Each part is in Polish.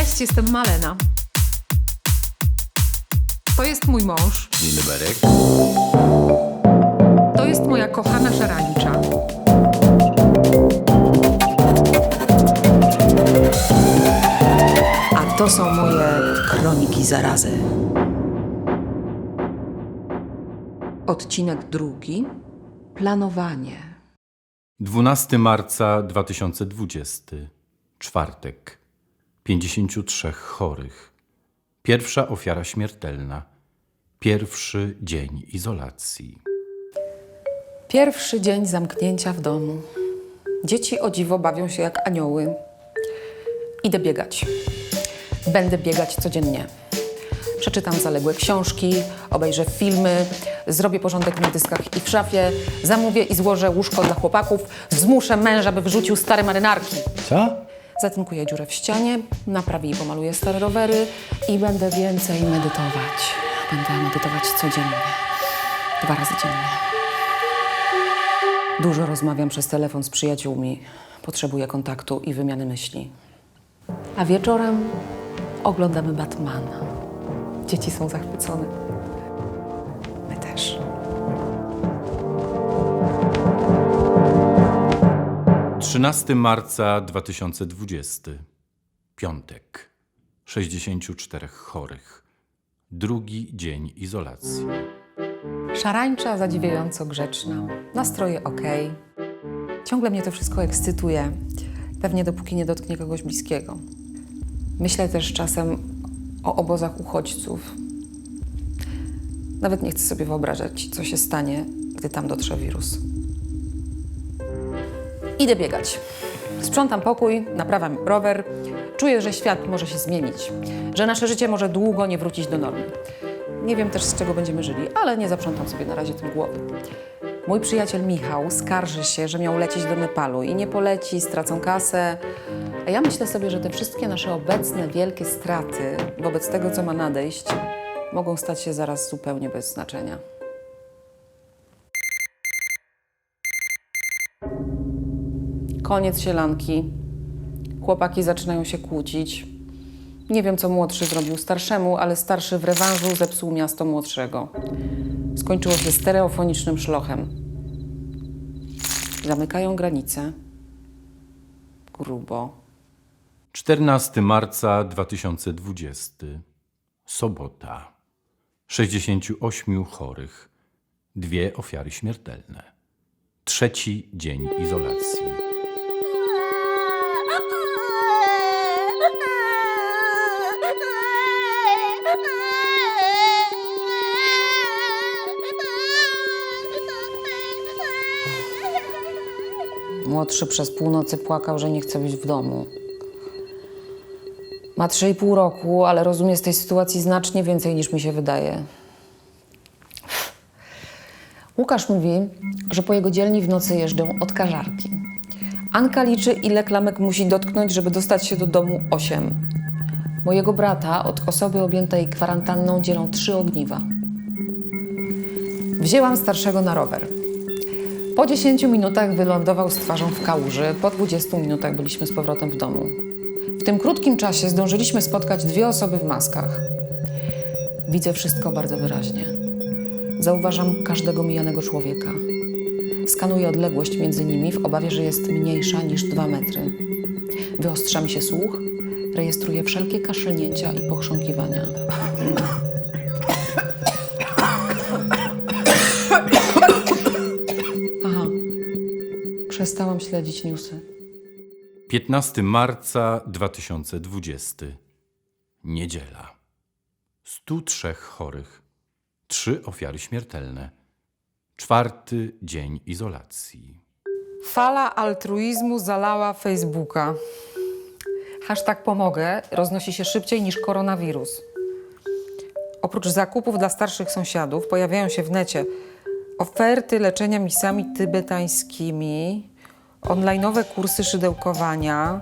Cześć, jestem Malena. To jest mój mąż. Dzień dobry. To jest moja kochana szarańcza. A to są moje kroniki zarazy. Odcinek drugi. Planowanie. 12 marca 2020. Czwartek. 53 chorych. Pierwsza ofiara śmiertelna. Pierwszy dzień izolacji. Pierwszy dzień zamknięcia w domu. Dzieci o dziwo bawią się jak anioły. Idę biegać. Będę biegać codziennie. Przeczytam zaległe książki, obejrzę filmy, zrobię porządek na dyskach i w szafie, zamówię i złożę łóżko dla chłopaków, zmuszę męża, by wyrzucił stare marynarki. Co? Zatynkuję dziurę w ścianie, naprawię i pomaluję stare rowery i będę więcej medytować. Będę medytować codziennie. Dwa razy dziennie. Dużo rozmawiam przez telefon z przyjaciółmi. Potrzebuję kontaktu i wymiany myśli. A wieczorem oglądamy Batmana. Dzieci są zachwycone. 13 marca 2020. Piątek. 64 chorych. Drugi dzień izolacji. Szarańcza zadziwiająco grzeczna. Nastroje ok. Ciągle mnie to wszystko ekscytuje. Pewnie dopóki nie dotknie kogoś bliskiego. Myślę też czasem o obozach uchodźców. Nawet nie chcę sobie wyobrażać, co się stanie, gdy tam dotrze wirus. Idę biegać. Sprzątam pokój, naprawiam rower. Czuję, że świat może się zmienić, że nasze życie może długo nie wrócić do normy. Nie wiem też, z czego będziemy żyli, ale nie zaprzątam sobie na razie tym głowy. Mój przyjaciel Michał skarży się, że miał lecieć do Nepalu i nie poleci, stracą kasę. A ja myślę sobie, że te wszystkie nasze obecne wielkie straty wobec tego, co ma nadejść, mogą stać się zaraz zupełnie bez znaczenia. Koniec sielanki. Chłopaki zaczynają się kłócić. Nie wiem, co młodszy zrobił starszemu, ale starszy w rewanżu zepsuł miasto młodszego. Skończyło się stereofonicznym szlochem. Zamykają granice. Grubo. 14 marca 2020. Sobota. 68 chorych. Dwie ofiary śmiertelne. Trzeci dzień izolacji. Młodszy przez północy płakał, że nie chce być w domu. Ma 3,5 roku, ale rozumie z tej sytuacji znacznie więcej niż mi się wydaje. Łukasz mówi, że po jego dzielni w nocy jeżdżą odkażarki. Anka liczy, ile klamek musi dotknąć, żeby dostać się do domu 8. Mojego brata od osoby objętej kwarantanną dzielą trzy ogniwa. Wzięłam starszego na rower. Po 10 minutach wylądował z twarzą w kałuży, po 20 minutach byliśmy z powrotem w domu. W tym krótkim czasie zdążyliśmy spotkać dwie osoby w maskach. Widzę wszystko bardzo wyraźnie. Zauważam każdego mijanego człowieka. Skanuję odległość między nimi w obawie, że jest mniejsza niż 2 metry. Wyostrza mi się słuch, rejestruję wszelkie kaszlnięcia i pochrząkiwania. Przestałam śledzić newsy. 15 marca 2020. Niedziela. 103 chorych. Trzy ofiary śmiertelne. Czwarty dzień izolacji. Fala altruizmu zalała Facebooka. Hashtag pomogę roznosi się szybciej niż koronawirus. Oprócz zakupów dla starszych sąsiadów pojawiają się w necie oferty leczenia misami tybetańskimi, online'owe kursy szydełkowania.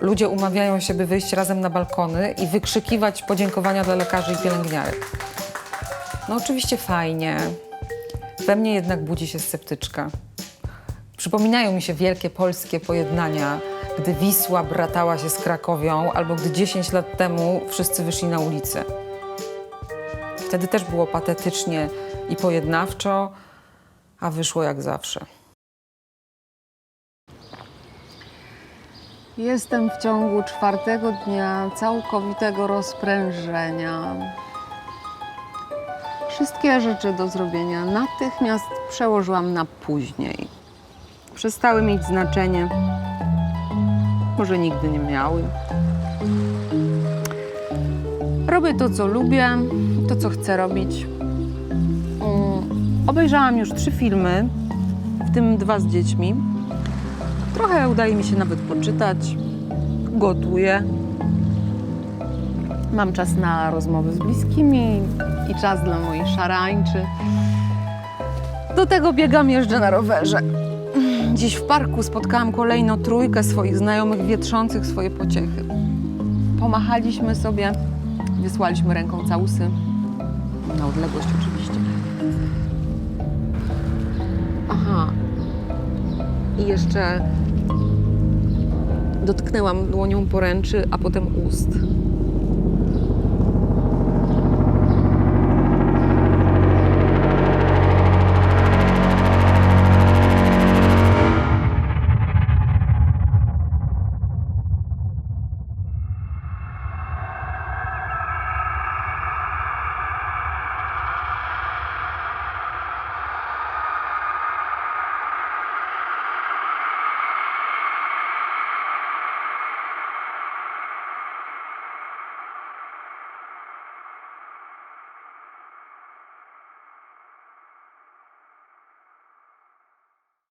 Ludzie umawiają się, by wyjść razem na balkony i wykrzykiwać podziękowania dla lekarzy i pielęgniarek. No oczywiście fajnie. We mnie jednak budzi się sceptyczka. Przypominają mi się wielkie polskie pojednania, gdy Wisła bratała się z Krakowią, albo gdy 10 lat temu wszyscy wyszli na ulicę. Wtedy też było patetycznie i pojednawczo, a wyszło jak zawsze. Jestem w ciągu czwartego dnia całkowitego rozprężenia. Wszystkie rzeczy do zrobienia natychmiast przełożyłam na później. Przestały mieć znaczenie. Może nigdy nie miały. Robię to, co lubię, to, co chcę robić. Mm, Obejrzałam już trzy filmy, w tym dwa z dziećmi. Trochę udaje mi się nawet poczytać. Gotuję. Mam czas na rozmowy z bliskimi i czas dla moich szarańczy. Do tego biegam, jeżdżę na rowerze. Dziś w parku spotkałam kolejną trójkę swoich znajomych wietrzących swoje pociechy. Pomachaliśmy sobie, wysłaliśmy ręką całusy. Na odległość oczywiście. Aha, i jeszcze dotknęłam dłonią poręczy, a potem ust.